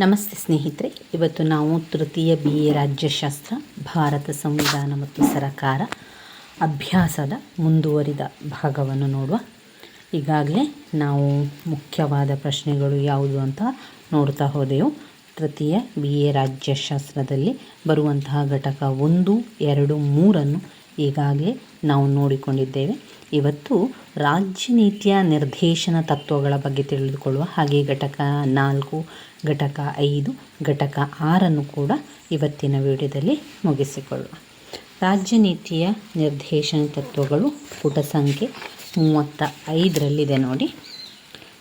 ನಮಸ್ತೆ ಸ್ನೇಹಿತರೆ, ಇವತ್ತು ನಾವು ತೃತೀಯ ಬಿ ಎ ರಾಜ್ಯಶಾಸ್ತ್ರ, ಭಾರತ ಸಂವಿಧಾನ ಮತ್ತು ಸರಕಾರ ಅಭ್ಯಾಸದ ಮುಂದುವರಿದ ಭಾಗವನ್ನು ನೋಡುವ. ಈಗಾಗಲೇ ನಾವು ಮುಖ್ಯವಾದ ಪ್ರಶ್ನೆಗಳು ಯಾವುದು ಅಂತ ನೋಡ್ತಾ ಹೋದೆವು. ತೃತೀಯ ಬಿ ಎ ರಾಜ್ಯಶಾಸ್ತ್ರದಲ್ಲಿ ಬರುವಂತಹ ಘಟಕ ಒಂದು, ಎರಡು, ಮೂರನ್ನು ಈಗಾಗಲೇ ನಾವು ನೋಡಿಕೊಂಡಿದ್ದೇವೆ. ಇವತ್ತು ರಾಜ್ಯ ನೀತಿಯ ನಿರ್ದೇಶನ ತತ್ವಗಳ ಬಗ್ಗೆ ತಿಳಿದುಕೊಳ್ಳುವ ಹಾಗೆ ಘಟಕ ನಾಲ್ಕು, ಘಟಕ ಐದು, ಘಟಕ ಆರನ್ನು ಕೂಡ ಇವತ್ತಿನ ವಿಡಿಯೋದಲ್ಲಿ ಮುಗಿಸಿಕೊಳ್ಳುವ ರಾಜ್ಯ ನೀತಿಯ ನಿರ್ದೇಶನ ತತ್ವಗಳು ಪುಟ ಸಂಖ್ಯೆ ಮೂವತ್ತ ಐದರಲ್ಲಿದೆ ನೋಡಿ.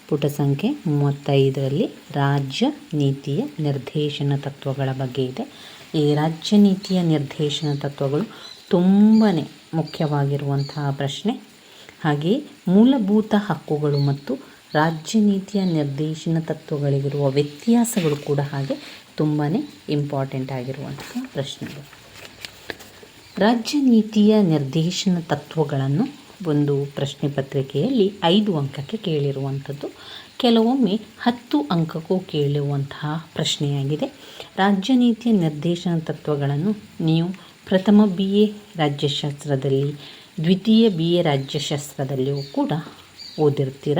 ಪುಟ ಸಂಖ್ಯೆ ಮೂವತ್ತೈದರಲ್ಲಿ ರಾಜ್ಯ ನೀತಿಯ ನಿರ್ದೇಶನ ತತ್ವಗಳ ಬಗ್ಗೆ ಇದೆ. ಈ ರಾಜ್ಯ ನೀತಿಯ ನಿರ್ದೇಶನ ತತ್ವಗಳು ತುಂಬಾ ಮುಖ್ಯವಾಗಿರುವಂತಹ ಪ್ರಶ್ನೆ. ಹಾಗೆಯೇ ಮೂಲಭೂತ ಹಕ್ಕುಗಳು ಮತ್ತು ರಾಜ್ಯ ನೀತಿಯ ನಿರ್ದೇಶನ ತತ್ವಗಳಿಗಿರುವ ವ್ಯತ್ಯಾಸಗಳು ಕೂಡ ಹಾಗೆ ತುಂಬಾ ಇಂಪಾರ್ಟೆಂಟ್ ಆಗಿರುವಂತಹ ಪ್ರಶ್ನೆಗಳು. ರಾಜ್ಯ ನೀತಿಯ ನಿರ್ದೇಶನ ತತ್ವಗಳನ್ನು ಒಂದು ಪ್ರಶ್ನೆ ಪತ್ರಿಕೆಯಲ್ಲಿ ಐದು ಅಂಕಕ್ಕೆ ಕೇಳಿರುವಂಥದ್ದು. ಕೆಲವೊಮ್ಮೆ ಹತ್ತು ಅಂಕಕ್ಕೂ ಕೇಳುವಂತಹ ಪ್ರಶ್ನೆಯಾಗಿದೆ. ರಾಜ್ಯ ನೀತಿಯ ನಿರ್ದೇಶನ ತತ್ವಗಳನ್ನು ನೀವು ಪ್ರಥಮ ಬಿ ಎ ರಾಜ್ಯಶಾಸ್ತ್ರದಲ್ಲಿ ದ್ವಿತೀಯ ಬಿ ಎ ರಾಜ್ಯಶಾಸ್ತ್ರದಲ್ಲಿಯೂ ಕೂಡ ಓದಿರ್ತೀರ?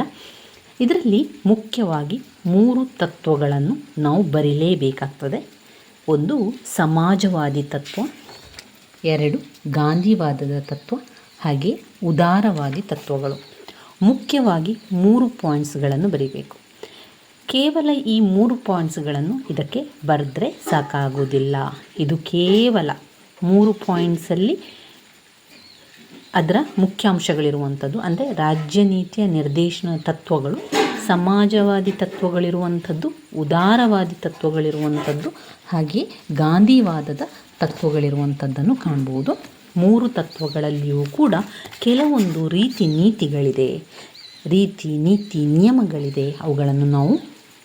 ಇದರಲ್ಲಿ ಮುಖ್ಯವಾಗಿ ಮೂರು ತತ್ವಗಳನ್ನು ನಾವು ಬರೀಲೇಬೇಕಾಗ್ತದೆ. ಒಂದು ಸಮಾಜವಾದಿ ತತ್ವ, ಎರಡು ಗಾಂಧಿವಾದದ ತತ್ವ, ಹಾಗೆ ಉದಾರವಾದಿ ತತ್ವಗಳು. ಮುಖ್ಯವಾಗಿ ಮೂರು ಪಾಯಿಂಟ್ಸ್ಗಳನ್ನು ಬರೀಬೇಕು. ಕೇವಲ ಈ ಮೂರು ಪಾಯಿಂಟ್ಸ್ಗಳನ್ನು ಇದಕ್ಕೆ ಬರೆದ್ರೆ ಸಾಕಾಗುವುದಿಲ್ಲ ಇದು ಕೇವಲ ಮೂರು ಪಾಯಿಂಟ್ಸಲ್ಲಿ ಅದರ ಮುಖ್ಯಾಂಶಗಳಿರುವಂಥದ್ದು, ಅಂದರೆ ರಾಜ್ಯ ನೀತಿಯ ನಿರ್ದೇಶನ ತತ್ವಗಳು, ಸಮಾಜವಾದಿ ತತ್ವಗಳಿರುವಂಥದ್ದು, ಉದಾರವಾದಿ ತತ್ವಗಳಿರುವಂಥದ್ದು, ಹಾಗೆ ಗಾಂಧಿವಾದದ ತತ್ವಗಳಿರುವಂಥದ್ದನ್ನು ಕಾಣ್ಬೋದು. ಮೂರು ತತ್ವಗಳಲ್ಲಿಯೂ ಕೂಡ ಕೆಲವೊಂದು ರೀತಿ ನೀತಿಗಳಿದೆ. ರೀತಿ, ನೀತಿ, ನಿಯಮಗಳಿದೆ. ಅವುಗಳನ್ನು ನಾವು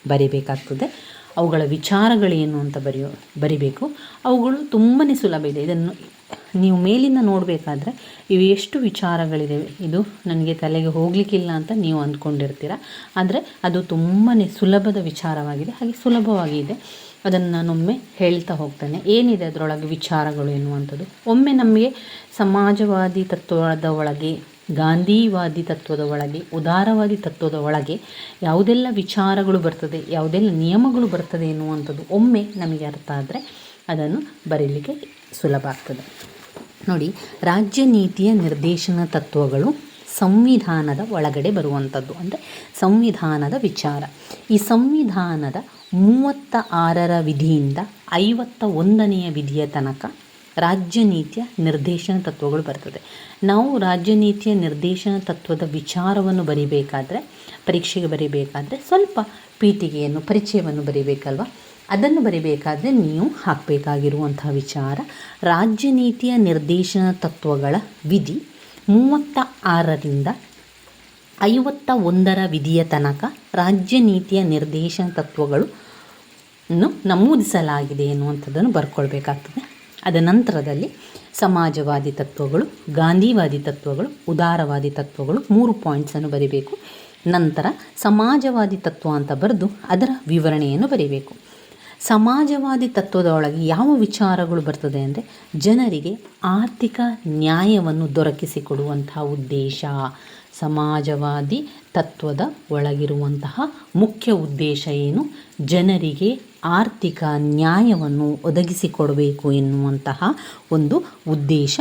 ಬರೀಬೇಕಾಗ್ತದೆ. ಅವುಗಳ ವಿಚಾರಗಳೇನು ಅಂತ ಬರೆಯೋ, ಬರಿಬೇಕು. ಅವುಗಳು ತುಂಬಾ ಸುಲಭ ಇದೆ. ಇದನ್ನು ನೀವು ಮೇಲಿಂದ ನೋಡಬೇಕಾದ್ರೆ ಇವು ಎಷ್ಟು ವಿಚಾರಗಳಿದ್ದಾವೆ ಇದು ನನಗೆ ತಲೆಗೆ ಹೋಗಲಿಕ್ಕಿಲ್ಲ ಅಂತ ನೀವು ಅಂದ್ಕೊಂಡಿರ್ತೀರ. ಆದರೆ ಅದು ತುಂಬಾ ಸುಲಭದ ವಿಚಾರವಾಗಿದೆ, ಹಾಗೆ ಸುಲಭವಾಗಿದೆ ಅದನ್ನು ನಾನೊಮ್ಮೆ ಹೇಳ್ತಾ ಹೋಗ್ತೇನೆ. ಏನಿದೆ ಅದರೊಳಗೆ ವಿಚಾರಗಳು ಎನ್ನುವಂಥದ್ದು? ಒಮ್ಮೆ ನಮಗೆ ಸಮಾಜವಾದಿ ತತ್ವದ ಒಳಗೆ, ಗಾಂಧಿವಾದಿ ತತ್ವದ ಒಳಗೆ, ಉದಾರವಾದಿ ತತ್ವದ ಒಳಗೆ ಯಾವುದೆಲ್ಲ ವಿಚಾರಗಳು ಬರ್ತದೆ, ಯಾವುದೆಲ್ಲ ನಿಯಮಗಳು ಬರ್ತದೆ ಎನ್ನುವಂಥದ್ದು ಒಮ್ಮೆ ನಮಗೆ ಅರ್ಥ ಆದರೆ ಅದನ್ನು ಬರೀಲಿಕ್ಕೆ ಸುಲಭ ಆಗ್ತದೆ. ನೋಡಿ, ರಾಜ್ಯ ನೀತಿಯ ನಿರ್ದೇಶನ ತತ್ವಗಳು ಸಂವಿಧಾನದ ಒಳಗಡೆ ಬರುವಂಥದ್ದು ಅಂದರೆ ಸಂವಿಧಾನದ ವಿಚಾರ. ಈ ಸಂವಿಧಾನದ ಮೂವತ್ತ ಆರರ ವಿಧಿಯಿಂದ ಐವತ್ತ ಒಂದನೆಯ ವಿಧಿಯ ತನಕ ರಾಜ್ಯ ನೀತಿಯ ನಿರ್ದೇಶನ ತತ್ವಗಳು ಬರ್ತದೆ. ನಾವು ರಾಜ್ಯ ನೀತಿಯ ನಿರ್ದೇಶನ ತತ್ವದ ವಿಚಾರವನ್ನು ಬರಿಬೇಕಾದ್ರೆ, ಪರೀಕ್ಷೆಗೆ ಬರಿಬೇಕಾದ್ರೆ ಸ್ವಲ್ಪ ಪೀಠಿಗೆಯನ್ನು, ಪರಿಚಯವನ್ನು ಬರಿಬೇಕಲ್ವ? ಅದನ್ನು ಬರಿಬೇಕಾದ್ರೆ ನೀವು ಹಾಕಬೇಕಾಗಿರುವಂತಹ ವಿಚಾರ ರಾಜ್ಯ ನೀತಿಯ ನಿರ್ದೇಶನ ತತ್ವಗಳ ವಿಧಿ ಮೂವತ್ತ ಆರರಿಂದ ಐವತ್ತ ಒಂದರ ವಿಧಿಯ ತನಕ ರಾಜ್ಯ ನೀತಿಯ ನಿರ್ದೇಶನ ತತ್ವಗಳು ನಮೂದಿಸಲಾಗಿದೆ ಎನ್ನುವಂಥದ್ದನ್ನು ಬರ್ಕೊಳ್ಬೇಕಾಗ್ತದೆ. ಅದ ನಂತರದಲ್ಲಿ ಸಮಾಜವಾದಿ ತತ್ವಗಳು, ಗಾಂಧಿವಾದಿ ತತ್ವಗಳು, ಉದಾರವಾದಿ ತತ್ವಗಳು ಮೂರು ಪಾಯಿಂಟ್ಸನ್ನು ಬರಿಬೇಕು. ನಂತರ ಸಮಾಜವಾದಿ ತತ್ವ ಅಂತ ಬರೆದು ಅದರ ವಿವರಣೆಯನ್ನು ಬರೀಬೇಕು. ಸಮಾಜವಾದಿ ತತ್ವದ ಒಳಗೆ ಯಾವ ವಿಚಾರಗಳು ಬರ್ತದೆ ಅಂದರೆ ಜನರಿಗೆ ಆರ್ಥಿಕ ನ್ಯಾಯವನ್ನು ದೊರಕಿಸಿಕೊಡುವಂತಹ ಉದ್ದೇಶ. ಸಮಾಜವಾದಿ ತತ್ವದ ಒಳಗಿರುವಂತಹ ಮುಖ್ಯ ಉದ್ದೇಶ ಏನು? ಜನರಿಗೆ ಆರ್ಥಿಕ ನ್ಯಾಯವನ್ನು ಒದಗಿಸಿಕೊಡಬೇಕು ಎನ್ನುವಂತಹ ಒಂದು ಉದ್ದೇಶ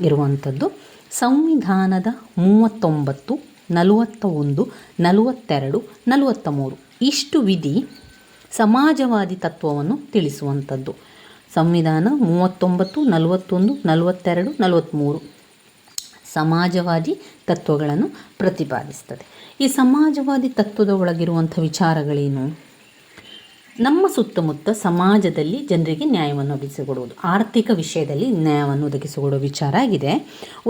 ಇರುವಂಥದ್ದು. ಸಂವಿಧಾನದ ಮೂವತ್ತೊಂಬತ್ತು ನಲವತ್ತ ಒಂದು ನಲವತ್ತೆರಡು ನಲವತ್ತ ಮೂರು ಇಷ್ಟು ವಿಧಿ ಸಮಾಜವಾದಿ ತತ್ವವನ್ನು ತಿಳಿಸುವಂಥದ್ದು. ಸಂವಿಧಾನ ಮೂವತ್ತೊಂಬತ್ತು, ನಲವತ್ತೊಂದು, ನಲವತ್ತೆರಡು ನಲವತ್ತ್ಮೂರು ಸಮಾಜವಾದಿ ತತ್ವಗಳನ್ನು ಪ್ರತಿಪಾದಿಸ್ತದೆ. ಈ ಸಮಾಜವಾದಿ ತತ್ವದ ಒಳಗಿರುವಂಥ ವಿಚಾರಗಳೇನು? ನಮ್ಮ ಸುತ್ತಮುತ್ತ ಸಮಾಜದಲ್ಲಿ ಜನರಿಗೆ ನ್ಯಾಯವನ್ನು ಒದಗಿಸಿಕೊಡುವುದು. ಆರ್ಥಿಕ ವಿಷಯದಲ್ಲಿ ನ್ಯಾಯವನ್ನು ಒದಗಿಸಿಕೊಡುವ ವಿಚಾರ ಆಗಿದೆ.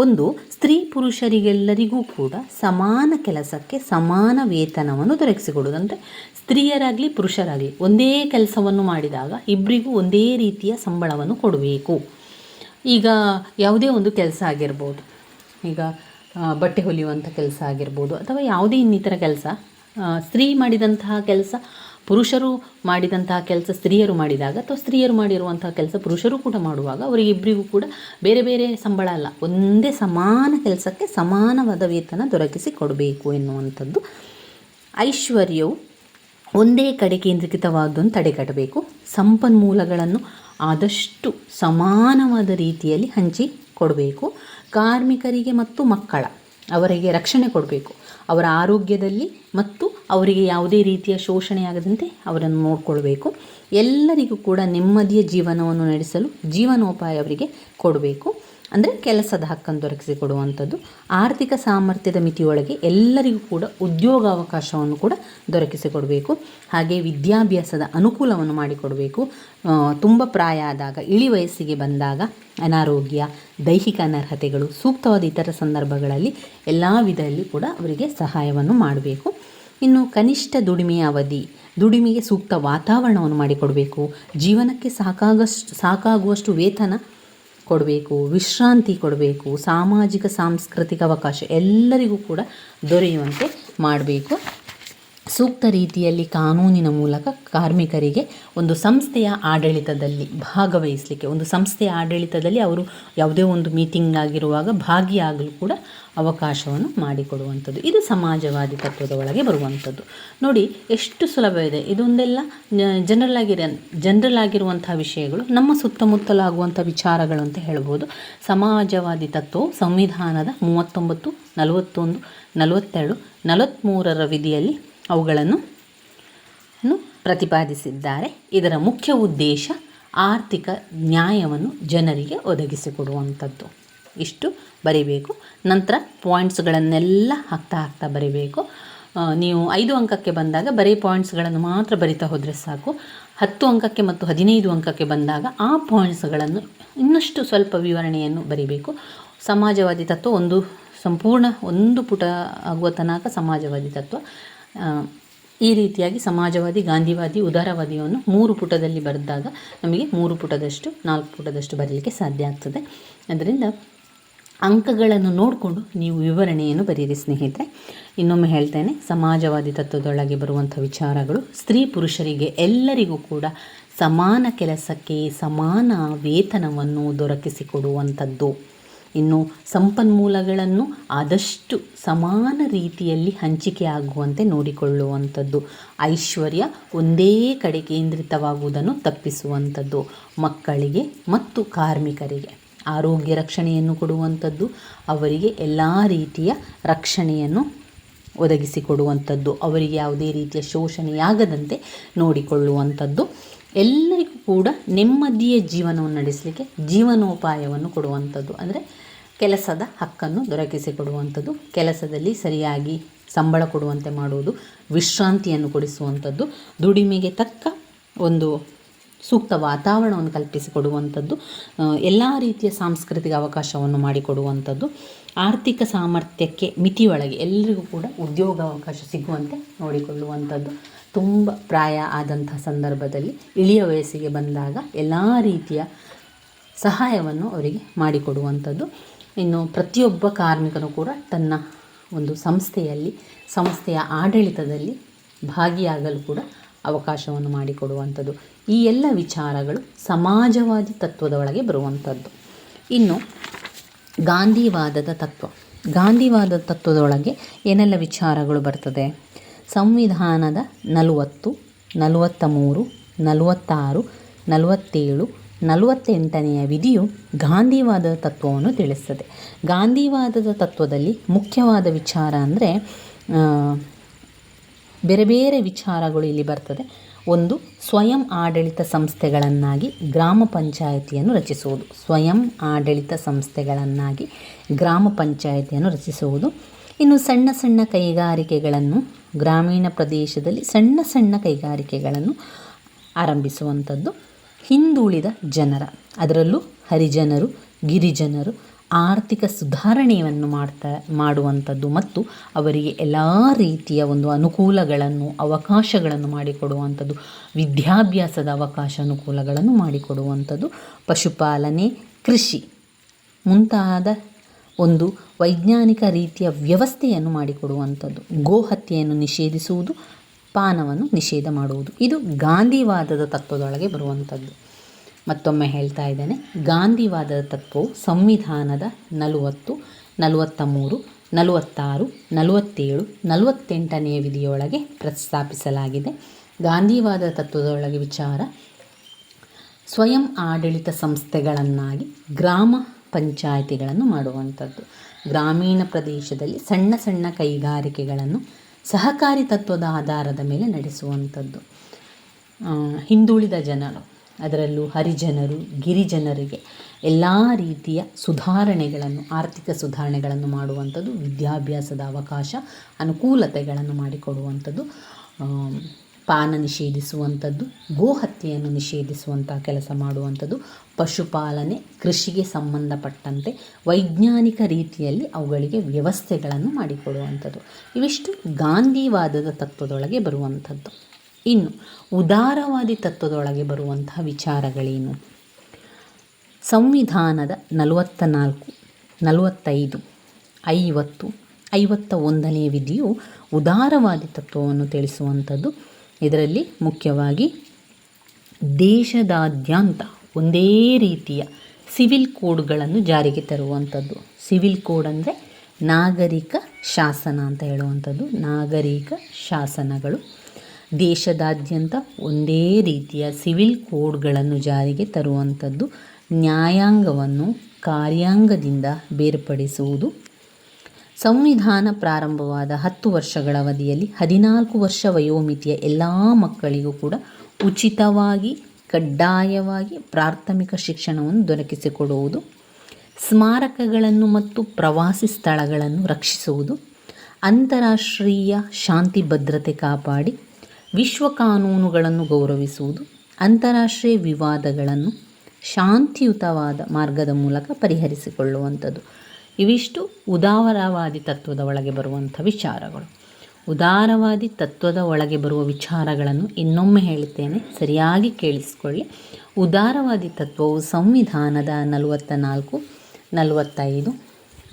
ಒಂದು, ಸ್ತ್ರೀ ಪುರುಷರಿಗೆಲ್ಲರಿಗೂ ಕೂಡ ಸಮಾನ ಕೆಲಸಕ್ಕೆ ಸಮಾನ ವೇತನವನ್ನು ದೊರಕಿಸಿಕೊಡುವುದು. ಅಂದರೆ ಸ್ತ್ರೀಯರಾಗಲಿ ಪುರುಷರಾಗಲಿ ಒಂದೇ ಕೆಲಸವನ್ನು ಮಾಡಿದಾಗ ಇಬ್ಬರಿಗೂ ಒಂದೇ ರೀತಿಯ ಸಂಬಳವನ್ನು ಕೊಡಬೇಕು. ಈಗ ಯಾವುದೇ ಒಂದು ಕೆಲಸ ಆಗಿರ್ಬೋದು, ಈಗ ಬಟ್ಟೆ ಹೊಲಿಯುವಂಥ ಕೆಲಸ ಆಗಿರ್ಬೋದು ಅಥವಾ ಯಾವುದೇ ಇನ್ನಿತರ ಕೆಲಸ ಸ್ತ್ರೀ ಮಾಡಿದಂತಹ ಕೆಲಸ ಪುರುಷರು ಮಾಡಿದಂತಹ ಕೆಲಸ ಸ್ತ್ರೀಯರು ಮಾಡಿದಾಗ ಅಥವಾ ಸ್ತ್ರೀಯರು ಮಾಡಿರುವಂತಹ ಕೆಲಸ ಪುರುಷರು ಕೂಡ ಮಾಡುವಾಗ ಅವರಿಗೆ ಇಬ್ಬರಿಗೂ ಕೂಡ ಬೇರೆ ಬೇರೆ ಸಂಬಳ ಅಲ್ಲ. ಒಂದೇ ಸಮಾನ ಕೆಲಸಕ್ಕೆ ಸಮಾನವಾದ ವೇತನ ದೊರಕಿಸಿ ಕೊಡಬೇಕು ಎನ್ನುವಂಥದ್ದು. ಐಶ್ವರ್ಯವು ಒಂದೇ ಕಡೆ ಕೇಂದ್ರೀಕೃತವಾದದನ್ನು ತಡೆಗಟ್ಟಬೇಕು. ಸಂಪನ್ಮೂಲಗಳನ್ನು ಆದಷ್ಟು ಸಮಾನವಾದ ರೀತಿಯಲ್ಲಿ ಹಂಚಿ ಕೊಡಬೇಕು. ಕಾರ್ಮಿಕರಿಗೆ ಮತ್ತು ಮಕ್ಕಳ ಅವರಿಗೆ ರಕ್ಷಣೆ ಕೊಡಬೇಕು. ಅವರ ಆರೋಗ್ಯದಲ್ಲಿ ಮತ್ತು ಅವರಿಗೆ ಯಾವುದೇ ರೀತಿಯ ಶೋಷಣೆ ಆಗದಂತೆ ಅವರನ್ನು ನೋಡಿಕೊಳ್ಬೇಕು. ಎಲ್ಲರಿಗೂ ಕೂಡ ನೆಮ್ಮದಿಯ ಜೀವನವನ್ನು ನಡೆಸಲು ಜೀವನೋಪಾಯ ಅವರಿಗೆ ಕೊಡಬೇಕು. ಅಂದರೆ ಕೆಲಸದ ಹಕ್ಕನ್ನು ದೊರಕಿಸಿಕೊಡುವಂಥದ್ದು ಆರ್ಥಿಕ ಸಾಮರ್ಥ್ಯದ ಮಿತಿಯೊಳಗೆ ಎಲ್ಲರಿಗೂ ಕೂಡ ಉದ್ಯೋಗಾವಕಾಶವನ್ನು ಕೂಡ ದೊರಕಿಸಿಕೊಡಬೇಕು ಹಾಗೆ ವಿದ್ಯಾಭ್ಯಾಸದ ಅನುಕೂಲವನ್ನು ಮಾಡಿಕೊಡಬೇಕು. ತುಂಬ ಪ್ರಾಯ ಆದಾಗ, ಇಳಿ ವಯಸ್ಸಿಗೆ ಬಂದಾಗ ಅನಾರೋಗ್ಯ, ದೈಹಿಕ ಅನರ್ಹತೆಗಳು, ಸೂಕ್ತವಾದ ಇತರ ಸಂದರ್ಭಗಳಲ್ಲಿ ಎಲ್ಲ ವಿಧದಲ್ಲಿ ಕೂಡ ಅವರಿಗೆ ಸಹಾಯವನ್ನು ಮಾಡಬೇಕು. ಇನ್ನು ಕನಿಷ್ಠ ದುಡಿಮೆಯ ಅವಧಿ, ದುಡಿಮೆಗೆ ಸೂಕ್ತ ವಾತಾವರಣವನ್ನು ಮಾಡಿಕೊಡಬೇಕು. ಜೀವನಕ್ಕೆ ಸಾಕಾಗಷ್ಟು, ಸಾಕಾಗುವಷ್ಟು ವೇತನ ಕೊಡಬೇಕು, ವಿಶ್ರಾಂತಿ ಕೊಡಬೇಕು, ಸಾಮಾಜಿಕ, ಸಾಂಸ್ಕೃತಿಕ ಅವಕಾಶ ಎಲ್ಲರಿಗೂ ಕೂಡ ದೊರೆಯುವಂತೆ ಮಾಡಬೇಕು. ಸೂಕ್ತ ರೀತಿಯಲ್ಲಿ ಕಾನೂನಿನ ಮೂಲಕ ಕಾರ್ಮಿಕರಿಗೆ ಒಂದು ಸಂಸ್ಥೆಯ ಆಡಳಿತದಲ್ಲಿ ಭಾಗವಹಿಸಲಿಕ್ಕೆ, ಒಂದು ಸಂಸ್ಥೆಯ ಆಡಳಿತದಲ್ಲಿ ಅವರು ಯಾವುದೇ ಒಂದು ಮೀಟಿಂಗ್ ಆಗಿರುವಾಗ ಭಾಗಿಯಾಗಲು ಕೂಡ ಅವಕಾಶವನ್ನು ಮಾಡಿಕೊಡುವಂಥದ್ದು. ಇದು ಸಮಾಜವಾದಿ ತತ್ವದ ಒಳಗೆ ಬರುವಂಥದ್ದು. ನೋಡಿ, ಎಷ್ಟು ಸುಲಭ ಇದೆ. ಇದೊಂದೆಲ್ಲ ಜನರಲ್ ಆಗಿರ ಜನರಲ್ ಆಗಿರುವಂಥ ವಿಷಯಗಳು, ನಮ್ಮ ಸುತ್ತಮುತ್ತಲಾಗುವಂಥ ವಿಚಾರಗಳು ಅಂತ ಹೇಳ್ಬೋದು. ಸಮಾಜವಾದಿ ತತ್ವವು ಸಂವಿಧಾನದ ಮೂವತ್ತೊಂಬತ್ತು, ನಲವತ್ತೊಂದು, ನಲವತ್ತೆರಡು ನಲವತ್ತ್ಮೂರರ ವಿಧಿಯಲ್ಲಿ ಅವುಗಳನ್ನು ಪ್ರತಿಪಾದಿಸಿದ್ದಾರೆ. ಇದರ ಮುಖ್ಯ ಉದ್ದೇಶ ಆರ್ಥಿಕ ನ್ಯಾಯವನ್ನು ಜನರಿಗೆ ಒದಗಿಸಿಕೊಡುವಂಥದ್ದು. ಇಷ್ಟು ಬರಿಬೇಕು. ನಂತರ ಪಾಯಿಂಟ್ಸ್ಗಳನ್ನೆಲ್ಲ ಹಾಕ್ತಾ ಹಾಕ್ತಾ ಬರಿಬೇಕು. ನೀವು ಐದು ಅಂಕಕ್ಕೆ ಬಂದಾಗ ಬರೀ ಪಾಯಿಂಟ್ಸ್ಗಳನ್ನು ಮಾತ್ರ ಬರಿತಾ ಹೋದರೆ ಸಾಕು. ಹತ್ತು ಅಂಕಕ್ಕೆ ಮತ್ತು ಹದಿನೈದು ಅಂಕಕ್ಕೆ ಬಂದಾಗ ಆ ಪಾಯಿಂಟ್ಸ್ಗಳನ್ನು ಇನ್ನಷ್ಟು ಸ್ವಲ್ಪ ವಿವರಣೆಯನ್ನು ಬರಿಬೇಕು. ಸಮಾಜವಾದಿ ತತ್ವ ಒಂದು ಸಂಪೂರ್ಣ ಒಂದು ಪುಟ ಆಗುವ ತನಕ ಸಮಾಜವಾದಿ ತತ್ವ. ಈ ರೀತಿಯಾಗಿ ಸಮಾಜವಾದಿ, ಗಾಂಧಿವಾದಿ, ಉದಾರವಾದಿಯನ್ನು ಮೂರು ಪುಟದಲ್ಲಿ ಬರೆದಾಗ ನಮಗೆ ಮೂರು ಪುಟದಷ್ಟು, ನಾಲ್ಕು ಪುಟದಷ್ಟು ಬರಲಿಕ್ಕೆ ಸಾಧ್ಯ ಆಗ್ತದೆ. ಅದರಿಂದ ಅಂಕಗಳನ್ನು ನೋಡಿಕೊಂಡು ನೀವು ವಿವರಣೆಯನ್ನು ಬರೀರಿ, ಸ್ನೇಹಿತರೆ. ಇನ್ನೊಮ್ಮೆ ಹೇಳ್ತೇನೆ, ಸಮಾಜವಾದಿ ತತ್ವದೊಳಗೆ ಬರುವಂಥ ವಿಚಾರಗಳು, ಸ್ತ್ರೀ ಪುರುಷರಿಗೆ ಎಲ್ಲರಿಗೂ ಕೂಡ ಸಮಾನ ಕೆಲಸಕ್ಕೆ ಸಮಾನ ವೇತನವನ್ನು ದೊರಕಿಸಿಕೊಡುವಂಥದ್ದು. ಇನ್ನು ಸಂಪನ್ಮೂಲಗಳನ್ನು ಆದಷ್ಟು ಸಮಾನ ರೀತಿಯಲ್ಲಿ ಹಂಚಿಕೆ ಆಗುವಂತೆ ನೋಡಿಕೊಳ್ಳುವಂಥದ್ದು. ಐಶ್ವರ್ಯ ಒಂದೇ ಕಡೆ ಕೇಂದ್ರಿತವಾಗುವುದನ್ನು ತಪ್ಪಿಸುವಂಥದ್ದು. ಮಕ್ಕಳಿಗೆ ಮತ್ತು ಕಾರ್ಮಿಕರಿಗೆ ಆರೋಗ್ಯ ರಕ್ಷಣೆಯನ್ನು ಕೊಡುವಂಥದ್ದು. ಅವರಿಗೆ ಎಲ್ಲ ರೀತಿಯ ರಕ್ಷಣೆಯನ್ನು ಒದಗಿಸಿಕೊಡುವಂಥದ್ದು. ಅವರಿಗೆ ಯಾವುದೇ ರೀತಿಯ ಶೋಷಣೆಯಾಗದಂತೆ ನೋಡಿಕೊಳ್ಳುವಂಥದ್ದು. ಎಲ್ಲರಿಗೂ ಕೂಡ ನೆಮ್ಮದಿಯ ಜೀವನವನ್ನು ನಡೆಸಲಿಕ್ಕೆ ಜೀವನೋಪಾಯವನ್ನು ಕೊಡುವಂಥದ್ದು. ಅಂದರೆ ಕೆಲಸದ ಹಕ್ಕನ್ನು ದೊರಕಿಸಿಕೊಡುವಂಥದ್ದು ಕೆಲಸದಲ್ಲಿ ಸರಿಯಾಗಿ ಸಂಬಳ ಕೊಡುವಂತೆ ಮಾಡುವುದು, ವಿಶ್ರಾಂತಿಯನ್ನು ಕೊಡಿಸುವಂಥದ್ದು, ದುಡಿಮೆಗೆ ತಕ್ಕ ಒಂದು ಸೂಕ್ತ ವಾತಾವರಣವನ್ನು ಕಲ್ಪಿಸಿಕೊಡುವಂಥದ್ದು ಎಲ್ಲ ರೀತಿಯ ಸಾಂಸ್ಕೃತಿಕ ಅವಕಾಶವನ್ನು ಮಾಡಿಕೊಡುವಂಥದ್ದು, ಆರ್ಥಿಕ ಸಾಮರ್ಥ್ಯಕ್ಕೆ ಮಿತಿಯೊಳಗೆ ಎಲ್ಲರಿಗೂ ಕೂಡ ಉದ್ಯೋಗಾವಕಾಶ ಸಿಗುವಂತೆ ನೋಡಿಕೊಳ್ಳುವಂಥದ್ದು. ತುಂಬ ಪ್ರಾಯ ಆದಂಥ ಸಂದರ್ಭದಲ್ಲಿ ಇಳಿಯ ವಯಸ್ಸಿಗೆ ಬಂದಾಗ ಎಲ್ಲ ರೀತಿಯ ಸಹಾಯವನ್ನು ಅವರಿಗೆ ಮಾಡಿಕೊಡುವಂಥದ್ದು. ಇನ್ನು ಪ್ರತಿಯೊಬ್ಬ ಕಾರ್ಮಿಕನು ಕೂಡ ತನ್ನ ಒಂದು ಸಂಸ್ಥೆಯಲ್ಲಿ, ಸಂಸ್ಥೆಯ ಆಡಳಿತದಲ್ಲಿ ಭಾಗಿಯಾಗಲು ಕೂಡ ಅವಕಾಶವನ್ನು ಮಾಡಿಕೊಡುವಂಥದ್ದು. ಈ ಎಲ್ಲ ವಿಚಾರಗಳು ಸಮಾಜವಾದಿ ತತ್ವದ ಒಳಗೆ ಬರುವಂಥದ್ದು. ಇನ್ನು ಗಾಂಧಿವಾದದ ತತ್ವ. ಗಾಂಧಿವಾದ ತತ್ವದೊಳಗೆ ಏನೆಲ್ಲ ವಿಚಾರಗಳು ಬರ್ತದೆ? ಸಂವಿಧಾನದ ನಲವತ್ತು ನಲವತ್ತ ಮೂರು ನಲವತ್ತಾರು, ನಲವತ್ತೇಳು ನಲವತ್ತೆಂಟನೆಯ ವಿಧಿಯು ಗಾಂಧಿವಾದದ ತತ್ವವನ್ನು ತಿಳಿಸ್ತದೆ. ಗಾಂಧಿವಾದದ ತತ್ವದಲ್ಲಿ ಮುಖ್ಯವಾದ ವಿಚಾರ ಅಂದರೆ ಬೇರೆ ಬೇರೆ ವಿಚಾರಗಳು ಇಲ್ಲಿ ಬರ್ತದೆ. ಒಂದು, ಸ್ವಯಂ ಆಡಳಿತ ಸಂಸ್ಥೆಗಳನ್ನಾಗಿ ಗ್ರಾಮ ಪಂಚಾಯಿತಿಯನ್ನು ರಚಿಸುವುದು. ಸ್ವಯಂ ಆಡಳಿತ ಸಂಸ್ಥೆಗಳನ್ನಾಗಿ ಗ್ರಾಮ ಪಂಚಾಯಿತಿಯನ್ನು ರಚಿಸುವುದು. ಇನ್ನು ಸಣ್ಣ ಸಣ್ಣ ಕೈಗಾರಿಕೆಗಳನ್ನು, ಗ್ರಾಮೀಣ ಪ್ರದೇಶದಲ್ಲಿ ಸಣ್ಣ ಸಣ್ಣ ಕೈಗಾರಿಕೆಗಳನ್ನು ಆರಂಭಿಸುವಂಥದ್ದು. ಹಿಂದುಳಿದ ಜನರ, ಅದರಲ್ಲೂ ಹರಿಜನರು, ಗಿರಿಜನರು ಆರ್ಥಿಕ ಸುಧಾರಣೆಯನ್ನು ಮಾಡ್ತಾ, ಮಾಡುವಂಥದ್ದು ಮತ್ತು ಅವರಿಗೆ ಎಲ್ಲ ರೀತಿಯ ಒಂದು ಅನುಕೂಲಗಳನ್ನು, ಅವಕಾಶಗಳನ್ನು ಮಾಡಿಕೊಡುವಂಥದ್ದು, ವಿದ್ಯಾಭ್ಯಾಸದ ಅವಕಾಶ ಅನುಕೂಲಗಳನ್ನು ಮಾಡಿಕೊಡುವಂಥದ್ದು ಪಶುಪಾಲನೆ, ಕೃಷಿ ಮುಂತಾದ ಒಂದು ವೈಜ್ಞಾನಿಕ ರೀತಿಯ ವ್ಯವಸ್ಥೆಯನ್ನು ಮಾಡಿಕೊಡುವಂಥದ್ದು. ಗೋಹತ್ಯೆಯನ್ನು ನಿಷೇಧಿಸುವುದು ಪಾನವನ್ನು ನಿಷೇಧ ಮಾಡುವುದು. ಇದು ಗಾಂಧಿವಾದದ ತತ್ವದೊಳಗೆ ಬರುವಂಥದ್ದು. ಮತ್ತೊಮ್ಮೆ ಹೇಳ್ತಾ ಇದ್ದೇನೆ, ಗಾಂಧಿವಾದದ ತತ್ವವು ಸಂವಿಧಾನದ ನಲವತ್ತು ನಲವತ್ತ ಮೂರು ನಲವತ್ತಾರು, ನಲವತ್ತೇಳು, ನಲವತ್ತೆಂಟನೆಯ ವಿಧಿಯೊಳಗೆ ಪ್ರಸ್ತಾಪಿಸಲಾಗಿದೆ. ಗಾಂಧಿವಾದ ತತ್ವದೊಳಗೆ ವಿಚಾರ, ಸ್ವಯಂ ಆಡಳಿತ ಸಂಸ್ಥೆಗಳನ್ನಾಗಿ ಗ್ರಾಮ ಪಂಚಾಯಿತಿಗಳನ್ನು ಮಾಡುವಂಥದ್ದು. ಗ್ರಾಮೀಣ ಪ್ರದೇಶದಲ್ಲಿ ಸಣ್ಣ ಸಣ್ಣ ಕೈಗಾರಿಕೆಗಳನ್ನು ಸಹಕಾರಿ ತತ್ವದ ಆಧಾರದ ಮೇಲೆ ನಡೆಸುವಂಥದ್ದು. ಹಿಂದುಳಿದ ಜನರು, ಅದರಲ್ಲೂ ಹರಿಜನರು, ಗಿರಿಜನರಿಗೆ ಎಲ್ಲ ರೀತಿಯ ಸುಧಾರಣೆಗಳನ್ನು, ಆರ್ಥಿಕ ಸುಧಾರಣೆಗಳನ್ನು ಮಾಡುವಂಥದ್ದು, ವಿದ್ಯಾಭ್ಯಾಸದ ಅವಕಾಶ, ಅನುಕೂಲತೆಗಳನ್ನು ಮಾಡಿಕೊಡುವಂಥದ್ದು ಪಾನ ನಿಷೇಧಿಸುವಂಥದ್ದು, ಗೋಹತ್ಯೆಯನ್ನು ನಿಷೇಧಿಸುವಂಥ ಕೆಲಸ ಮಾಡುವಂಥದ್ದು, ಪಶುಪಾಲನೆ, ಕೃಷಿಗೆ ಸಂಬಂಧಪಟ್ಟಂತೆ ವೈಜ್ಞಾನಿಕ ರೀತಿಯಲ್ಲಿ ಅವುಗಳಿಗೆ ವ್ಯವಸ್ಥೆಗಳನ್ನು ಮಾಡಿಕೊಡುವಂಥದ್ದು. ಇವಿಷ್ಟು ಗಾಂಧಿವಾದದ ತತ್ವದೊಳಗೆ ಬರುವಂಥದ್ದು. ಇನ್ನು, ಉದಾರವಾದಿ ತತ್ವದೊಳಗೆ ಬರುವಂತಹ ವಿಚಾರಗಳೇನು? ಸಂವಿಧಾನದ ನಲವತ್ತ ನಾಲ್ಕು ನಲವತ್ತೈದು, ಐವತ್ತು ಐವತ್ತ ಒಂದನೇ ವಿಧಿಯು ಉದಾರವಾದಿ ತತ್ವವನ್ನು ತಿಳಿಸುವಂಥದ್ದು ಇದರಲ್ಲಿ ಮುಖ್ಯವಾಗಿ ದೇಶದಾದ್ಯಂತ ಒಂದೇ ರೀತಿಯ ಸಿವಿಲ್ ಕೋಡ್ಗಳನ್ನು ಜಾರಿಗೆ ತರುವಂಥದ್ದು. ಸಿವಿಲ್ ಕೋಡ್ ಅಂದರೆ ನಾಗರಿಕ ಶಾಸನ ಅಂತ ಹೇಳುವಂಥದ್ದು. ನಾಗರಿಕ ಶಾಸನಗಳು. ದೇಶದಾದ್ಯಂತ ಒಂದೇ ರೀತಿಯ ಸಿವಿಲ್ ಕೋಡ್ಗಳನ್ನು ಜಾರಿಗೆ ತರುವಂಥದ್ದು. ನ್ಯಾಯಾಂಗವನ್ನು ಕಾರ್ಯಾಂಗದಿಂದ ಬೇರ್ಪಡಿಸುವುದು. ಸಂವಿಧಾನ ಪ್ರಾರಂಭವಾದ ಹತ್ತು ವರ್ಷಗಳ ಅವಧಿಯಲ್ಲಿ ಹದಿನಾಲ್ಕು ವರ್ಷ ವಯೋಮಿತಿಯ ಎಲ್ಲ ಮಕ್ಕಳಿಗೂ ಕೂಡ ಉಚಿತವಾಗಿ, ಕಡ್ಡಾಯವಾಗಿ ಪ್ರಾಥಮಿಕ ಶಿಕ್ಷಣವನ್ನು ದೊರಕಿಸಿಕೊಡುವುದು, ಸ್ಮಾರಕಗಳನ್ನು ಮತ್ತು ಪ್ರವಾಸಿ ಸ್ಥಳಗಳನ್ನು ರಕ್ಷಿಸುವುದು, ಅಂತಾರಾಷ್ಟ್ರೀಯ ಶಾಂತಿ ಭದ್ರತೆ ಕಾಪಾಡಿ, ವಿಶ್ವ ಕಾನೂನುಗಳನ್ನು ಗೌರವಿಸುವುದು, ಅಂತಾರಾಷ್ಟ್ರೀಯ ವಿವಾದಗಳನ್ನು ಶಾಂತಿಯುತವಾದ ಮಾರ್ಗದ ಮೂಲಕ ಪರಿಹರಿಸಿಕೊಳ್ಳುವಂಥದ್ದು. ಇವಿಷ್ಟು ಉದಾರವಾದಿ ತತ್ವದ ಒಳಗೆ ಬರುವಂಥ ವಿಚಾರಗಳು. ಉದಾರವಾದಿ ತತ್ವದ ಒಳಗೆ ಬರುವ ವಿಚಾರಗಳನ್ನು ಇನ್ನೊಮ್ಮೆ ಹೇಳುತ್ತೇನೆ. ಸರಿಯಾಗಿ ಕೇಳಿಸಿಕೊಳ್ಳಿ. ಉದಾರವಾದಿ ತತ್ವವು ಸಂವಿಧಾನದ ನಲವತ್ತ ನಾಲ್ಕು ನಲವತ್ತೈದು,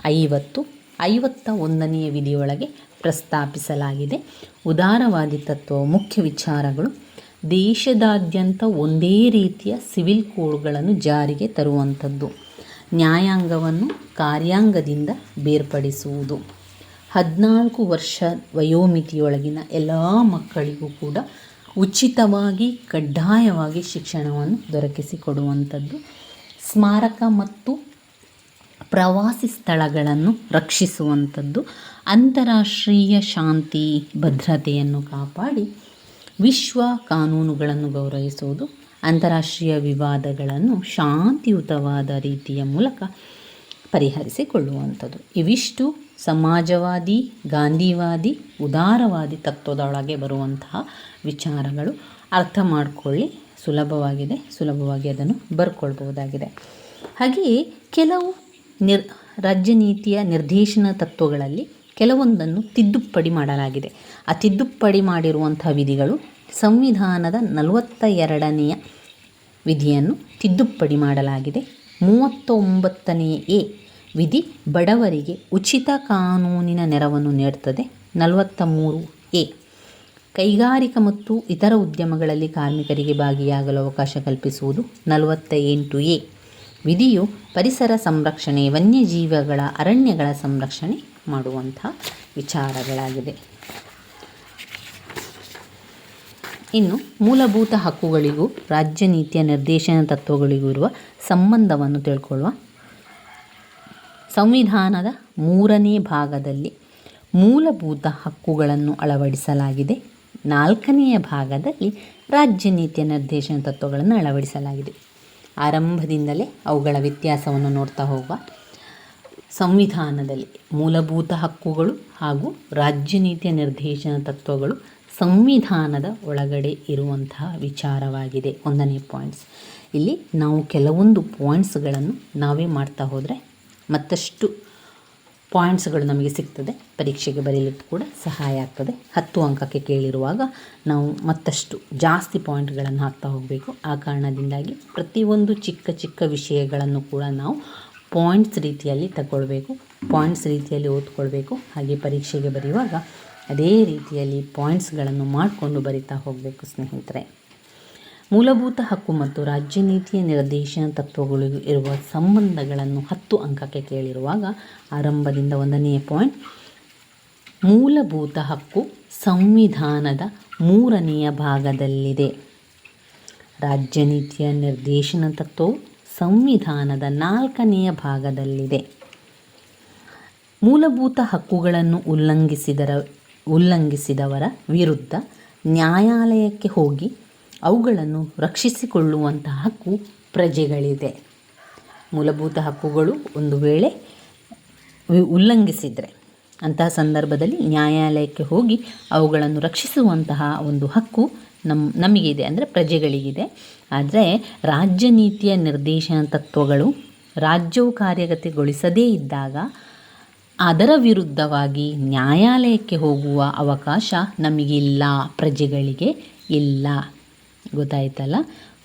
ಐವತ್ತು ಐವತ್ತ ಒಂದನೆಯ ವಿಧಿಯೊಳಗೆ ಪ್ರಸ್ತಾಪಿಸಲಾಗಿದೆ. ಉದಾರವಾದಿ ತತ್ವವು ಮುಖ್ಯ ವಿಚಾರಗಳು. ದೇಶದಾದ್ಯಂತ ಒಂದೇ ರೀತಿಯ ಸಿವಿಲ್ ಕೋಡ್ಗಳನ್ನು ಜಾರಿಗೆ ತರುವಂಥದ್ದು. ನ್ಯಾಯಾಂಗವನ್ನು ಕಾರ್ಯಾಂಗದಿಂದ ಬೇರ್ಪಡಿಸುವುದು. ಹದಿನಾಲ್ಕು ವರ್ಷ ವಯೋಮಿತಿಯೊಳಗಿನ ಎಲ್ಲ ಮಕ್ಕಳಿಗೂ ಕೂಡ ಉಚಿತವಾಗಿ ಕಡ್ಡಾಯವಾಗಿ ಶಿಕ್ಷಣವನ್ನು ದೊರಕಿಸಿಕೊಡುವಂಥದ್ದು. ಸ್ಮಾರಕ ಮತ್ತು ಪ್ರವಾಸಿ ಸ್ಥಳಗಳನ್ನು ರಕ್ಷಿಸುವಂಥದ್ದು. ಅಂತಾರಾಷ್ಟ್ರೀಯ ಶಾಂತಿ, ಭದ್ರತೆಯನ್ನು ಕಾಪಾಡಿ ವಿಶ್ವ ಕಾನೂನುಗಳನ್ನು ಗೌರವಿಸುವುದು. ಅಂತಾರಾಷ್ಟ್ರೀಯ ವಿವಾದಗಳನ್ನು ಶಾಂತಿಯುತವಾದ ರೀತಿಯ ಮೂಲಕ ಪರಿಹರಿಸಿಕೊಳ್ಳುವಂಥದ್ದು. ಇವಿಷ್ಟು ಸಮಾಜವಾದಿ, ಗಾಂಧಿವಾದಿ, ಉದಾರವಾದಿ ತತ್ವದೊಳಗೆ ಬರುವಂತಹ ವಿಚಾರಗಳು ಅರ್ಥ ಮಾಡಿಕೊಳ್ಳಿ. ಸುಲಭವಾಗಿದೆ, ಸುಲಭವಾಗಿ ಅದನ್ನು ಬರ್ಕೊಳ್ಬಹುದಾಗಿದೆ. ಹಾಗೆಯೇ ಕೆಲವು ನಿರ್ ರಾಜ್ಯ ನೀತಿಯ ನಿರ್ದೇಶನ ತತ್ವಗಳಲ್ಲಿ ಕೆಲವೊಂದನ್ನು ತಿದ್ದುಪಡಿ ಮಾಡಲಾಗಿದೆ. ಆ ತಿದ್ದುಪಡಿ ಮಾಡಿರುವಂಥ ವಿಧಿಗಳು ಸಂವಿಧಾನದ ನಲವತ್ತ ಎರಡನೆಯ ವಿಧಿಯನ್ನು ತಿದ್ದುಪಡಿ ಮಾಡಲಾಗಿದೆ. ಮೂವತ್ತೊಂಬತ್ತನೆಯ ಎ ವಿಧಿ ಬಡವರಿಗೆ ಉಚಿತ ಕಾನೂನಿನ ನೆರವನ್ನು ನೀಡುತ್ತದೆ. ನಲವತ್ತ ಮೂರು ಎ ಕೈಗಾರಿಕಾ ಮತ್ತು ಇತರ ಉದ್ಯಮಗಳಲ್ಲಿ ಕಾರ್ಮಿಕರಿಗೆ ಭಾಗಿಯಾಗಲು ಅವಕಾಶ ಕಲ್ಪಿಸುವುದು. ನಲವತ್ತ ಎಂಟು ಎ ವಿಧಿಯು ಪರಿಸರ ಸಂರಕ್ಷಣೆ, ವನ್ಯಜೀವಿಗಳ ಅರಣ್ಯಗಳ ಸಂರಕ್ಷಣೆ ಮಾಡುವಂತಹ ವಿಚಾರಗಳಾಗಿದೆ ಇನ್ನು ಮೂಲಭೂತ ಹಕ್ಕುಗಳಿಗೂ ರಾಜ್ಯ ನೀತಿಯ ನಿರ್ದೇಶನ ತತ್ವಗಳಿಗೂ ಇರುವ ಸಂಬಂಧವನ್ನು ತಿಳ್ಕೊಳ್ಳುವ. ಸಂವಿಧಾನದ ಮೂರನೇ ಭಾಗದಲ್ಲಿ ಮೂಲಭೂತ ಹಕ್ಕುಗಳನ್ನು ಅಳವಡಿಸಲಾಗಿದೆ. ನಾಲ್ಕನೆಯ ಭಾಗದಲ್ಲಿ ರಾಜ್ಯ ನೀತಿಯ ನಿರ್ದೇಶನ ತತ್ವಗಳನ್ನು ಅಳವಡಿಸಲಾಗಿದೆ. ಆರಂಭದಿಂದಲೇ ಅವುಗಳ ವ್ಯತ್ಯಾಸವನ್ನು ನೋಡ್ತಾ ಹೋಗುವ. ಸಂವಿಧಾನದಲ್ಲಿ ಮೂಲಭೂತ ಹಕ್ಕುಗಳು ಹಾಗೂ ರಾಜ್ಯ ನೀತಿಯ ನಿರ್ದೇಶನ ತತ್ವಗಳು ಸಂವಿಧಾನದ ಒಳಗಡೆ ಇರುವಂತಹ ವಿಚಾರವಾಗಿದೆ. ಒಂದನೇ ಪಾಯಿಂಟ್ಸ್ ಇಲ್ಲಿ ನಾವು ಕೆಲವೊಂದು ಪಾಯಿಂಟ್ಸ್ಗಳನ್ನು ನಾವೇ ಮಾಡ್ತಾ ಹೋದರೆ ಮತ್ತಷ್ಟು ಪಾಯಿಂಟ್ಸ್ಗಳು ನಮಗೆ ಸಿಗ್ತದೆ. ಪರೀಕ್ಷೆಗೆ ಬರೀಲಿಕ್ಕೆ ಕೂಡ ಸಹಾಯ ಆಗ್ತದೆ. ಹತ್ತು ಅಂಕಕ್ಕೆ ಕೇಳಿರುವಾಗ ನಾವು ಮತ್ತಷ್ಟು ಜಾಸ್ತಿ ಪಾಯಿಂಟ್ಗಳನ್ನು ಹಾಕ್ತಾ ಹೋಗಬೇಕು. ಆ ಕಾರಣದಿಂದಾಗಿ ಪ್ರತಿಯೊಂದು ಚಿಕ್ಕ ಚಿಕ್ಕ ವಿಷಯಗಳನ್ನು ಕೂಡ ನಾವು ಪಾಯಿಂಟ್ಸ್ ರೀತಿಯಲ್ಲಿ ತಗೊಳ್ಬೇಕು. ಪಾಯಿಂಟ್ಸ್ ರೀತಿಯಲ್ಲಿ ಓದ್ಕೊಳ್ಬೇಕು. ಹಾಗೆ ಪರೀಕ್ಷೆಗೆ ಬರೆಯುವಾಗ ಅದೇ ರೀತಿಯಲ್ಲಿ ಪಾಯಿಂಟ್ಸ್ಗಳನ್ನು ಮಾಡಿಕೊಂಡು ಬರಿತಾ ಹೋಗಬೇಕು ಸ್ನೇಹಿತರೆ. ಮೂಲಭೂತ ಹಕ್ಕು ಮತ್ತು ರಾಜ್ಯ ನೀತಿಯ ನಿರ್ದೇಶನ ತತ್ವಗಳಿಗೂ ಇರುವ ಸಂಬಂಧಗಳನ್ನು ಹತ್ತು ಅಂಕಕ್ಕೆ ಕೇಳಿರುವಾಗ ಆರಂಭದಿಂದ ಒಂದನೆಯ ಪಾಯಿಂಟ್, ಮೂಲಭೂತ ಹಕ್ಕು ಸಂವಿಧಾನದ ಮೂರನೆಯ ಭಾಗದಲ್ಲಿದೆ. ರಾಜ್ಯ ನೀತಿಯ ನಿರ್ದೇಶನ ತತ್ವವು ಸಂವಿಧಾನದ ನಾಲ್ಕನೆಯ ಭಾಗದಲ್ಲಿದೆ. ಮೂಲಭೂತ ಹಕ್ಕುಗಳನ್ನು ಉಲ್ಲಂಘಿಸಿದರ ಉಲ್ಲಂಘಿಸಿದವರ ವಿರುದ್ಧ ನ್ಯಾಯಾಲಯಕ್ಕೆ ಹೋಗಿ ಅವುಗಳನ್ನು ರಕ್ಷಿಸಿಕೊಳ್ಳುವಂತಹ ಹಕ್ಕು ಪ್ರಜೆಗಳಿದೆ. ಮೂಲಭೂತ ಹಕ್ಕುಗಳು ಒಂದು ವೇಳೆ ಉಲ್ಲಂಘಿಸಿದರೆ ಅಂತಹ ಸಂದರ್ಭದಲ್ಲಿ ನ್ಯಾಯಾಲಯಕ್ಕೆ ಹೋಗಿ ಅವುಗಳನ್ನು ರಕ್ಷಿಸುವಂತಹ ಒಂದು ಹಕ್ಕು ನಮ್ಮ ನಮಗಿದೆ ಅಂದರೆ ಪ್ರಜೆಗಳಿಗಿದೆ. ಆದರೆ ರಾಜ್ಯ ನೀತಿಯ ನಿರ್ದೇಶನ ತತ್ವಗಳು ರಾಜ್ಯವು ಕಾರ್ಯಗತಗೊಳಿಸದೇ ಇದ್ದಾಗ ಅದರ ವಿರುದ್ಧವಾಗಿ ನ್ಯಾಯಾಲಯಕ್ಕೆ ಹೋಗುವ ಅವಕಾಶ ನಮಗಿಲ್ಲ, ಪ್ರಜೆಗಳಿಗೆ ಇಲ್ಲ. ಗೊತ್ತಾಯ್ತಲ್ಲ?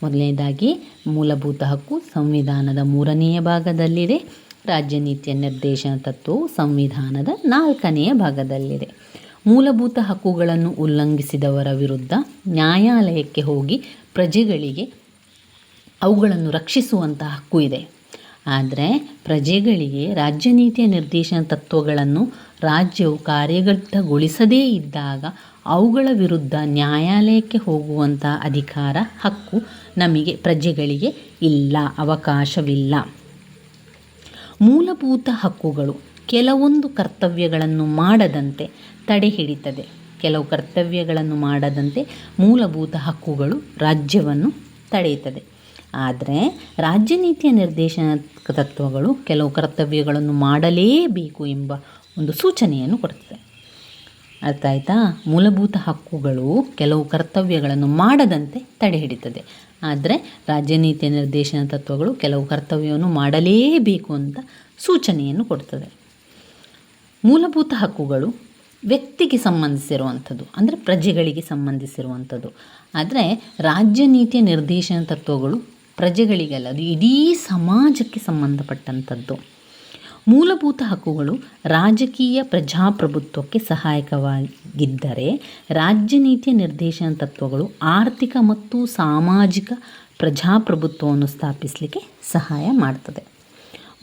ಮೊದಲನೇದಾಗಿ, ಮೂಲಭೂತ ಹಕ್ಕು ಸಂವಿಧಾನದ ಮೂರನೆಯ ಭಾಗದಲ್ಲಿದೆ. ರಾಜ್ಯ ನೀತಿಯ ನಿರ್ದೇಶನ ತತ್ವವು ಸಂವಿಧಾನದ ನಾಲ್ಕನೆಯ ಭಾಗದಲ್ಲಿದೆ. ಮೂಲಭೂತ ಹಕ್ಕುಗಳನ್ನು ಉಲ್ಲಂಘಿಸಿದವರ ವಿರುದ್ಧ ನ್ಯಾಯಾಲಯಕ್ಕೆ ಹೋಗಿ ಪ್ರಜೆಗಳಿಗೆ ಅವುಗಳನ್ನು ರಕ್ಷಿಸುವಂತಹ ಹಕ್ಕು ಇದೆ. ಆದರೆ ಪ್ರಜೆಗಳಿಗೆ ರಾಜ್ಯ ನೀತಿಯ ನಿರ್ದೇಶನ ತತ್ವಗಳನ್ನು ರಾಜ್ಯವು ಕಾರ್ಯಗತಗೊಳಿಸದೇ ಇದ್ದಾಗ ಅವುಗಳ ವಿರುದ್ಧ ನ್ಯಾಯಾಲಯಕ್ಕೆ ಹೋಗುವಂಥ ಅಧಿಕಾರ ಹಕ್ಕು ನಮಗೆ ಪ್ರಜೆಗಳಿಗೆ ಇಲ್ಲ, ಅವಕಾಶವಿಲ್ಲ. ಮೂಲಭೂತ ಹಕ್ಕುಗಳು ಕೆಲವೊಂದು ಕರ್ತವ್ಯಗಳನ್ನು ಮಾಡದಂತೆ ತಡೆ ಹಿಡಿತದೆ. ಕೆಲವು ಕರ್ತವ್ಯಗಳನ್ನು ಮಾಡದಂತೆ ಮೂಲಭೂತ ಹಕ್ಕುಗಳು ರಾಜ್ಯವನ್ನು ತಡೆಯುತ್ತದೆ. ಆದರೆ ರಾಜ್ಯ ನೀತಿಯ ನಿರ್ದೇಶನ ತತ್ವಗಳು ಕೆಲವು ಕರ್ತವ್ಯಗಳನ್ನು ಮಾಡಲೇಬೇಕು ಎಂಬ ಒಂದು ಸೂಚನೆಯನ್ನು ಕೊಡ್ತದೆ. ಅರ್ಥ ಆಯಿತಾ? ಮೂಲಭೂತ ಹಕ್ಕುಗಳು ಕೆಲವು ಕರ್ತವ್ಯಗಳನ್ನು ಮಾಡದಂತೆ ತಡೆ ಹಿಡಿತದೆ. ಆದರೆ ರಾಜ್ಯ ನೀತಿಯ ನಿರ್ದೇಶನ ತತ್ವಗಳು ಕೆಲವು ಕರ್ತವ್ಯವನ್ನು ಮಾಡಲೇಬೇಕು ಅಂತ ಸೂಚನೆಯನ್ನು ಕೊಡ್ತದೆ. ಮೂಲಭೂತ ಹಕ್ಕುಗಳು ವ್ಯಕ್ತಿಗೆ ಸಂಬಂಧಿಸಿರುವಂಥದ್ದು, ಅಂದರೆ ಪ್ರಜೆಗಳಿಗೆ ಸಂಬಂಧಿಸಿರುವಂಥದ್ದು. ಆದರೆ ರಾಜ್ಯ ನೀತಿಯ ನಿರ್ದೇಶನ ತತ್ವಗಳು ಪ್ರಜೆಗಳಿಗಲ್ಲ, ಅದು ಇಡೀ ಸಮಾಜಕ್ಕೆ ಸಂಬಂಧಪಟ್ಟಂಥದ್ದು. ಮೂಲಭೂತ ಹಕ್ಕುಗಳು ರಾಜಕೀಯ ಪ್ರಜಾಪ್ರಭುತ್ವಕ್ಕೆ ಸಹಾಯಕವಾಗಿದ್ದರೆ ರಾಜ್ಯ ನೀತಿಯ ನಿರ್ದೇಶನ ತತ್ವಗಳು ಆರ್ಥಿಕ ಮತ್ತು ಸಾಮಾಜಿಕ ಪ್ರಜಾಪ್ರಭುತ್ವವನ್ನು ಸ್ಥಾಪಿಸಲಿಕ್ಕೆ ಸಹಾಯ ಮಾಡ್ತದೆ.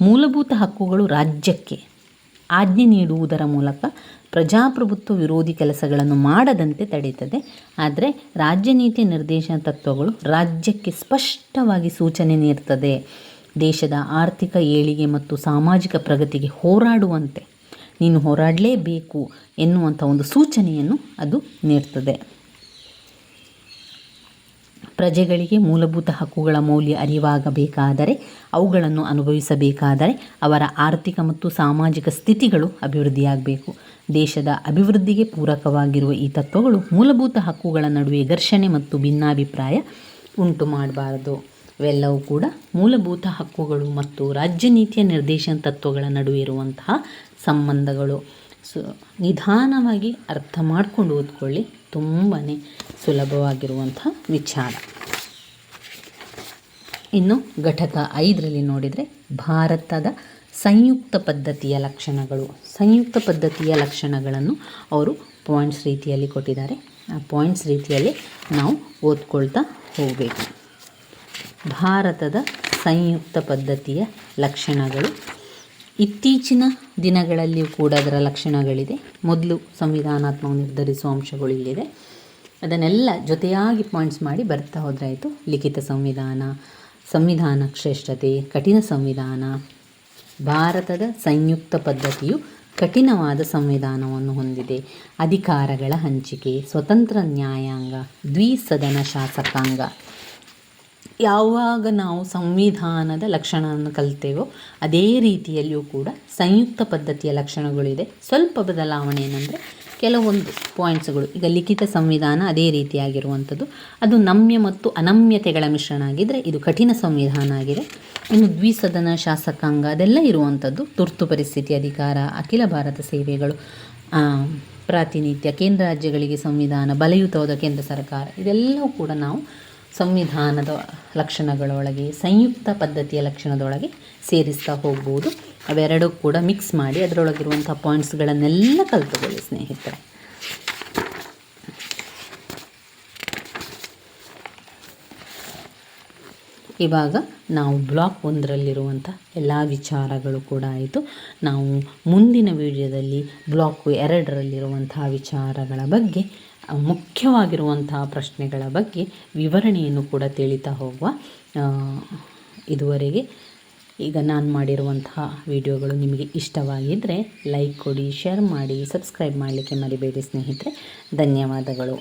ಮೂಲಭೂತ ಹಕ್ಕುಗಳು ರಾಜ್ಯಕ್ಕೆ ಆಜ್ಞೆ ನೀಡುವುದರ ಮೂಲಕ ಪ್ರಜಾಪ್ರಭುತ್ವ ವಿರೋಧಿ ಕೆಲಸಗಳನ್ನು ಮಾಡದಂತೆ ತಡೆಯುತ್ತದೆ. ಆದರೆ ರಾಜ್ಯ ನೀತಿ ನಿರ್ದೇಶನ ತತ್ವಗಳು ರಾಜ್ಯಕ್ಕೆ ಸ್ಪಷ್ಟವಾಗಿ ಸೂಚನೆ ನೀಡ್ತದೆ. ದೇಶದ ಆರ್ಥಿಕ ಏಳಿಗೆ ಮತ್ತು ಸಾಮಾಜಿಕ ಪ್ರಗತಿಗೆ ಹೋರಾಡುವಂತೆ. ನೀನು ಹೋರಾಡಲೇಬೇಕು ಎನ್ನುವಂಥ ಒಂದು ಸೂಚನೆಯನ್ನು ಅದು ನೀಡ್ತದೆ. ಪ್ರಜೆಗಳಿಗೆ ಮೂಲಭೂತ ಹಕ್ಕುಗಳ ಮೌಲ್ಯ ಅರಿವಾಗಬೇಕಾದರೆ, ಅವುಗಳನ್ನು ಅನುಭವಿಸಬೇಕಾದರೆ ಅವರ ಆರ್ಥಿಕ ಮತ್ತು ಸಾಮಾಜಿಕ ಸ್ಥಿತಿಗಳು ಅಭಿವೃದ್ಧಿಯಾಗಬೇಕು. ದೇಶದ ಅಭಿವೃದ್ಧಿಗೆ ಪೂರಕವಾಗಿರುವ ಈ ತತ್ವಗಳು ಮೂಲಭೂತ ಹಕ್ಕುಗಳ ನಡುವೆ ಘರ್ಷಣೆ ಮತ್ತು ಭಿನ್ನಾಭಿಪ್ರಾಯ ಉಂಟು ಮಾಡಬಾರದು ಇವೆಲ್ಲವೂ ಕೂಡ ಮೂಲಭೂತ ಹಕ್ಕುಗಳು ಮತ್ತು ರಾಜ್ಯ ನೀತಿಯ ನಿರ್ದೇಶನ ತತ್ವಗಳ ನಡುವೆ ಇರುವಂತಹ ಸಂಬಂಧಗಳು. ನಿಧಾನವಾಗಿ ಅರ್ಥ ಮಾಡಿಕೊಂಡು ಓದ್ಕೊಳ್ಳಿ. ತುಂಬಾ ಸುಲಭವಾಗಿರುವಂಥ ವಿಚಾರ. ಇನ್ನು ಘಟಕ ಐದರಲ್ಲಿ ನೋಡಿದರೆ ಭಾರತದ ಸಂಯುಕ್ತ ಪದ್ಧತಿಯ ಲಕ್ಷಣಗಳು. ಸಂಯುಕ್ತ ಪದ್ಧತಿಯ ಲಕ್ಷಣಗಳನ್ನು ಅವರು ಪಾಯಿಂಟ್ಸ್ ರೀತಿಯಲ್ಲಿ ಕೊಟ್ಟಿದ್ದಾರೆ. ಆ ಪಾಯಿಂಟ್ಸ್ ರೀತಿಯಲ್ಲಿ ನಾವು ಓದ್ಕೊಳ್ತಾ ಹೋಗಬೇಕು. ಭಾರತದ ಸಂಯುಕ್ತ ಪದ್ಧತಿಯ ಲಕ್ಷಣಗಳು ಇತ್ತೀಚಿನ ದಿನಗಳಲ್ಲಿಯೂ ಕೂಡ ಅದರ ಲಕ್ಷಣಗಳಿದೆ. ಮೊದಲು ಸಂವಿಧಾನಾತ್ಮಕ ನಿರ್ಧರಿಸುವ ಅಂಶಗಳು ಇಲ್ಲಿದೆ. ಅದನ್ನೆಲ್ಲ ಜೊತೆಯಾಗಿ ಪಾಯಿಂಟ್ಸ್ ಮಾಡಿ ಬರ್ತಾ ಹೋದ್ರಾಯಿತು. ಲಿಖಿತ ಸಂವಿಧಾನ ಸಂವಿಧಾನ ಶ್ರೇಷ್ಠತೆ, ಕಠಿಣ ಸಂವಿಧಾನ, ಭಾರತದ ಸಂಯುಕ್ತ ಪದ್ಧತಿಯು ಕಠಿಣವಾದ ಸಂವಿಧಾನವನ್ನು ಹೊಂದಿದೆ. ಅಧಿಕಾರಗಳ ಹಂಚಿಕೆ, ಸ್ವತಂತ್ರ ನ್ಯಾಯಾಂಗ, ದ್ವಿಸದನ ಶಾಸಕಾಂಗ. ಯಾವಾಗ ನಾವು ಸಂವಿಧಾನದ ಲಕ್ಷಣವನ್ನು ಕಲಿತೇವೋ ಅದೇ ರೀತಿಯಲ್ಲಿಯೂ ಕೂಡ ಸಂಯುಕ್ತ ಪದ್ಧತಿಯ ಲಕ್ಷಣಗಳಿದೆ. ಸ್ವಲ್ಪ ಬದಲಾವಣೆ ಏನಂದರೆ ಕೆಲವೊಂದು ಪಾಯಿಂಟ್ಸ್ಗಳು ಈಗ ಲಿಖಿತ ಸಂವಿಧಾನ ಅದೇ ರೀತಿಯಾಗಿರುವಂಥದ್ದು. ಅದು ನಮ್ಯ ಮತ್ತು ಅನಮ್ಯತೆಗಳ ಮಿಶ್ರಣ ಆಗಿದ್ದರೆ ಇದು ಕಠಿಣ ಸಂವಿಧಾನ ಆಗಿದೆ. ಇನ್ನು ದ್ವಿಸದನ ಶಾಸಕಾಂಗ ಅದೆಲ್ಲ ಇರುವಂಥದ್ದು. ತುರ್ತು ಪರಿಸ್ಥಿತಿ ಅಧಿಕಾರ, ಅಖಿಲ ಭಾರತ ಸೇವೆಗಳು ಪ್ರಾತಿನಿಧ್ಯ, ಕೇಂದ್ರ ರಾಜ್ಯಗಳಿಗೆ ಸಂವಿಧಾನ, ಬಲಯುತವಾದ ಕೇಂದ್ರ ಸರ್ಕಾರ ಇದೆಲ್ಲವೂ ಕೂಡ ನಾವು ಸಂವಿಧಾನದ ಲಕ್ಷಣಗಳೊಳಗೆ, ಸಂಯುಕ್ತ ಪದ್ಧತಿಯ ಲಕ್ಷಣದೊಳಗೆ ಸೇರಿಸ್ತಾ ಹೋಗ್ಬೋದು. ಅವೆರಡೂ ಕೂಡ ಮಿಕ್ಸ್ ಮಾಡಿ ಅದರೊಳಗಿರುವಂಥ ಪಾಯಿಂಟ್ಸ್ಗಳನ್ನೆಲ್ಲ ಕಲ್ತುಕೊಳ್ಳಿ ಸ್ನೇಹಿತರೆ. ಇವಾಗ ನಾವು ಬ್ಲಾಕ್ ಒಂದರಲ್ಲಿರುವಂಥ ಎಲ್ಲ ವಿಚಾರಗಳು ಕೂಡ ಆಯಿತು. ನಾವು ಮುಂದಿನ ವಿಡಿಯೋದಲ್ಲಿ ಬ್ಲಾಕ್ ಎರಡರಲ್ಲಿರುವಂತಹ ವಿಚಾರಗಳ ಬಗ್ಗೆ ಮುಖ್ಯವಾಗಿರುವಂತಹ ಪ್ರಶ್ನೆಗಳ ಬಗ್ಗೆ ವಿವರಣೆಯನ್ನು ಕೂಡ ತಿಳಿತಾ ಹೋಗುವ ಇದುವರೆಗೆ ಈಗ ನಾನು ಮಾಡಿರುವಂತಹ ವಿಡಿಯೋಗಳು ನಿಮಗೆ ಇಷ್ಟವಾಗಿದ್ದರೆ ಲೈಕ್ ಕೊಡಿ, ಶೇರ್ ಮಾಡಿ, ಸಬ್ಸ್ಕ್ರೈಬ್ ಮಾಡಲಿಕ್ಕೆ ಮರಿಬೇಡಿ ಸ್ನೇಹಿತರೆ. ಧನ್ಯವಾದಗಳು.